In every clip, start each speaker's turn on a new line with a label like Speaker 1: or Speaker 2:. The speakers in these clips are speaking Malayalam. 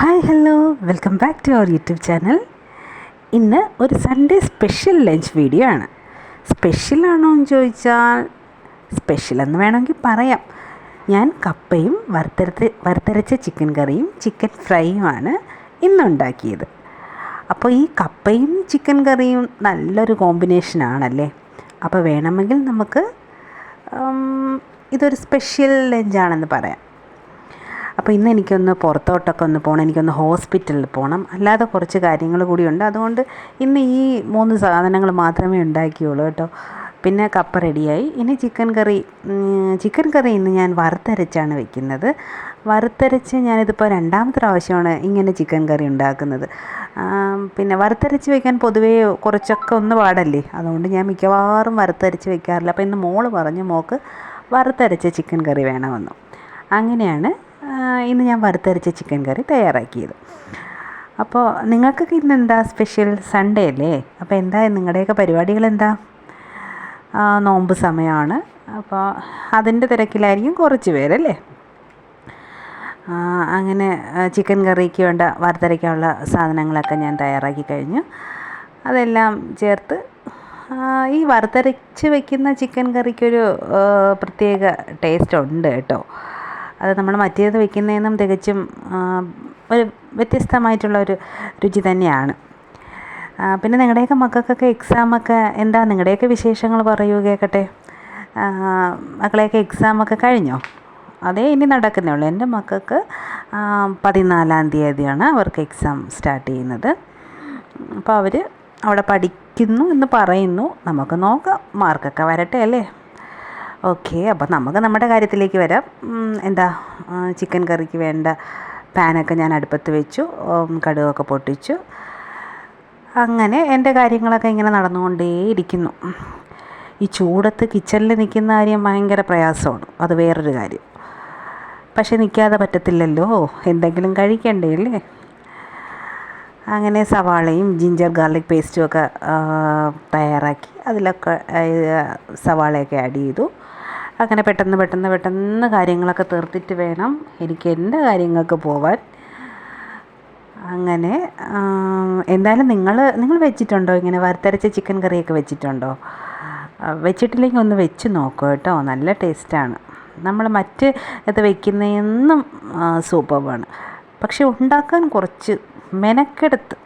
Speaker 1: Hi hello welcome back to our YouTube channel ഇന്ന് ഒരു സൺഡേ സ്പെഷ്യൽ ലഞ്ച് വീഡിയോ ആണ്. സ്പെഷ്യലാണോ എന്ന് ചോദിച്ചാൽ സ്പെഷ്യൽ എന്ന് വേണമെങ്കിൽ പറയാം. ഞാൻ കപ്പയും വറുത്തരത്ത് വറുത്തരച്ച ചിക്കൻ കറിയും ചിക്കൻ ഫ്രൈയുമാണ് ഇന്നുണ്ടാക്കിയത് അപ്പോൾ ഈ കപ്പയും ചിക്കൻ കറിയും നല്ലൊരു കോമ്പിനേഷനാണല്ലേ അപ്പോൾ വേണമെങ്കിൽ നമുക്ക് ഇതൊരു സ്പെഷ്യൽ ലഞ്ചാണെന്ന് പറയാം. അപ്പോൾ ഇന്ന് എനിക്കൊന്ന് പുറത്തോട്ടൊക്കെ ഒന്ന് പോകണം എനിക്കൊന്ന് ഹോസ്പിറ്റലിൽ പോകണം അല്ലാതെ കുറച്ച് കാര്യങ്ങൾ കൂടിയുണ്ട് അതുകൊണ്ട് ഇന്ന് ഈ മൂന്ന് സാധനങ്ങൾ മാത്രമേ ഉണ്ടാക്കിയുള്ളൂ കേട്ടോ. പിന്നെ കപ്പ റെഡിയായി. ഇനി ചിക്കൻ കറി ചിക്കൻ കറി ഇന്ന് ഞാൻ വറുത്തരച്ചാണ് വെക്കുന്നത്. വറുത്തരച്ച് ഞാനിതിപ്പോൾ രണ്ടാമത്തെ പ്രാവശ്യമാണ് ഇങ്ങനെ ചിക്കൻ കറി ഉണ്ടാക്കുന്നത്. പിന്നെ വറുത്തരച്ച് വെക്കാൻ പൊതുവേ കുറച്ചൊക്കെ ഒന്ന് പാടല്ലേ? അതുകൊണ്ട് ഞാൻ മിക്കവാറും വറുത്തരച്ച് വെക്കാറില്ല. അപ്പോൾ ഇന്ന് മോൾ പറഞ്ഞു മോക്ക് വറുത്തരച്ച ചിക്കൻ കറി വേണമെന്നു. അങ്ങനെയാണ് ഇന്ന് ഞാൻ വറുത്തരച്ച ചിക്കൻ കറി തയ്യാറാക്കിയത്. അപ്പോൾ നിങ്ങൾക്കൊക്കെ ഇന്ന് എന്താ സ്പെഷ്യൽ സൺഡേ അല്ലേ? അപ്പോൾ എന്താ നിങ്ങളുടെയൊക്കെ പരിപാടികൾ എന്താ? നോമ്പ് സമയമാണ് അപ്പോൾ അതിന്റെ തിരക്കിലായിരിക്കും കുറച്ച് പേരല്ലേ അങ്ങനെ ചിക്കൻ കറിക്ക് വേണ്ട വറുത്തരയ്ക്കാനുള്ള സാധനങ്ങളൊക്കെ ഞാൻ തയ്യാറാക്കി കഴിഞ്ഞു. അതെല്ലാം ചേർത്ത് ഈ വറുത്തരച്ച് വെക്കുന്ന ചിക്കൻ കറിക്കൊരു പ്രത്യേക ടേസ്റ്റ് ഉണ്ട് കേട്ടോ. അത് നമ്മൾ മറ്റേത് വെക്കുന്നതിനും തികച്ചും ഒരു വ്യത്യസ്തമായിട്ടുള്ള ഒരു രുചി തന്നെയാണ്. പിന്നെ നിങ്ങളുടെയൊക്കെ മക്കൾക്കൊക്കെ എക്സാമൊക്കെ എന്താ? നിങ്ങളുടെയൊക്കെ വിശേഷങ്ങൾ പറയൂ കേൾക്കട്ടെ മക്കളെയൊക്കെ എക്സാമൊക്കെ കഴിഞ്ഞോ? അതേ ഇനി നടക്കുന്നേ ഉള്ളൂ. എന്റെ മക്കൾക്ക് പതിനാലാം തീയതിയാണ് അവർക്ക് എക്സാം സ്റ്റാർട്ട് ചെയ്യുന്നത്. അപ്പോൾ അവർ അവിടെ പഠിക്കുന്നു എന്ന് പറയുന്നു. നമുക്ക് നോക്കാം. മാർക്കൊക്കെ വരട്ടെ അല്ലേ? ഓക്കെ അപ്പോൾ നമുക്ക് നമ്മുടെ കാര്യത്തിലേക്ക് വരാം. എന്താ ചിക്കൻ കറിക്ക് വേണ്ട പാനൊക്കെ ഞാൻ അടുപ്പത്ത് വെച്ചു കടുകൊക്കെ പൊട്ടിച്ചു. അങ്ങനെ എന്റെ കാര്യങ്ങളൊക്കെ ഇങ്ങനെ നടന്നുകൊണ്ടേയിരിക്കുന്നു. ഈ ചൂടത്ത് കിച്ചണിൽ നിൽക്കുന്ന കാര്യം ഭയങ്കര പ്രയാസമാണ്. അത് വേറൊരു കാര്യം. പക്ഷെ നിൽക്കാതെ പറ്റത്തില്ലല്ലോ. എന്തെങ്കിലും കഴിക്കണ്ടേ അല്ലേ? അങ്ങനെ സവാളയും ജിഞ്ചർ ഗാർലിക് പേസ്റ്റും ഒക്കെ തയ്യാറാക്കി അതിലൊക്കെ സവാളയൊക്കെ ആഡ് ചെയ്തു. അങ്ങനെ പെട്ടെന്ന് പെട്ടെന്ന് പെട്ടെന്ന് കാര്യങ്ങളൊക്കെ തീർത്തിട്ട് വേണം എനിക്ക് എന്റെ കാര്യങ്ങൾക്ക് പോവാൻ. അങ്ങനെ എന്തായാലും നിങ്ങൾ നിങ്ങൾ വെച്ചിട്ടുണ്ടോ ഇങ്ങനെ വറുത്തരച്ച ചിക്കൻ കറിയൊക്കെ വെച്ചിട്ടുണ്ടോ? വെച്ചിട്ടില്ലെങ്കിൽ ഒന്ന് വെച്ച് നോക്കൂ കേട്ടോ. നല്ല ടേസ്റ്റാണ് നമ്മൾ മറ്റ് ഇത് വെക്കുന്നതെന്നും സൂപ്പർവാണ് പക്ഷെ ഉണ്ടാക്കാൻ കുറച്ച് മെനക്കെടുത്ത്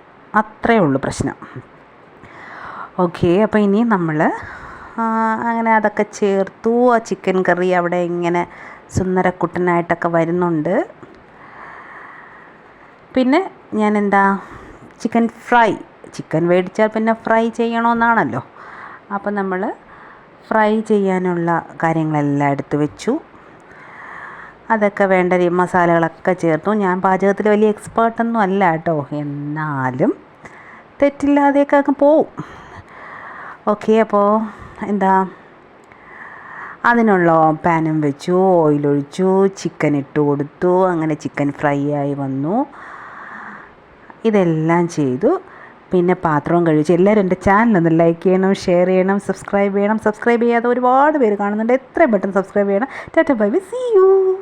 Speaker 1: അത്രയേ ഉള്ളൂ പ്രശ്നം. ഓക്കെ അപ്പോൾ ഇനി നമ്മൾ അങ്ങനെ അതൊക്കെ ചേർത്തു. ആ ചിക്കൻ കറി അവിടെ ഇങ്ങനെ സുന്ദരക്കുട്ടനായിട്ടൊക്കെ വരുന്നുണ്ട്. പിന്നെ ഞാൻ എന്താ ചിക്കൻ ഫ്രൈ ചിക്കൻ മേടിച്ചാൽ പിന്നെ ഫ്രൈ ചെയ്യണമെന്നാണല്ലോ അപ്പം നമ്മൾ ഫ്രൈ ചെയ്യാനുള്ള കാര്യങ്ങളെല്ലാം എടുത്തു വെച്ചു. അതൊക്കെ വേണ്ട മസാലകളൊക്കെ ചേർത്തു. ഞാൻ പാചകത്തിൽ വലിയ എക്സ്പേർട്ടൊന്നും അല്ല കേട്ടോ. എന്നാലും തെറ്റില്ലാതെയൊക്കെ അങ്ങ് പോവും. ഓക്കെ അപ്പോൾ എന്താ? അതിനുള്ള പാനും വെച്ചു ഓയിലൊഴിച്ചു ചിക്കൻ ഇട്ട് കൊടുത്തു അങ്ങനെ ചിക്കൻ ഫ്രൈ ആയി വന്നു. ഇതെല്ലാം ചെയ്തു. പിന്നെ പാത്രവും കഴിച്ചു എല്ലാവരും എന്റെ ചാനലൊന്ന് ലൈക്ക് ചെയ്യണം ഷെയർ ചെയ്യണം സബ്സ്ക്രൈബ് ചെയ്യണം. സബ്സ്ക്രൈബ് ചെയ്യാതെ ഒരുപാട് പേര് കാണുന്നുണ്ട്. എത്രയും പെട്ടെന്ന് സബ്സ്ക്രൈബ് ചെയ്യണം. Tata bye bye see you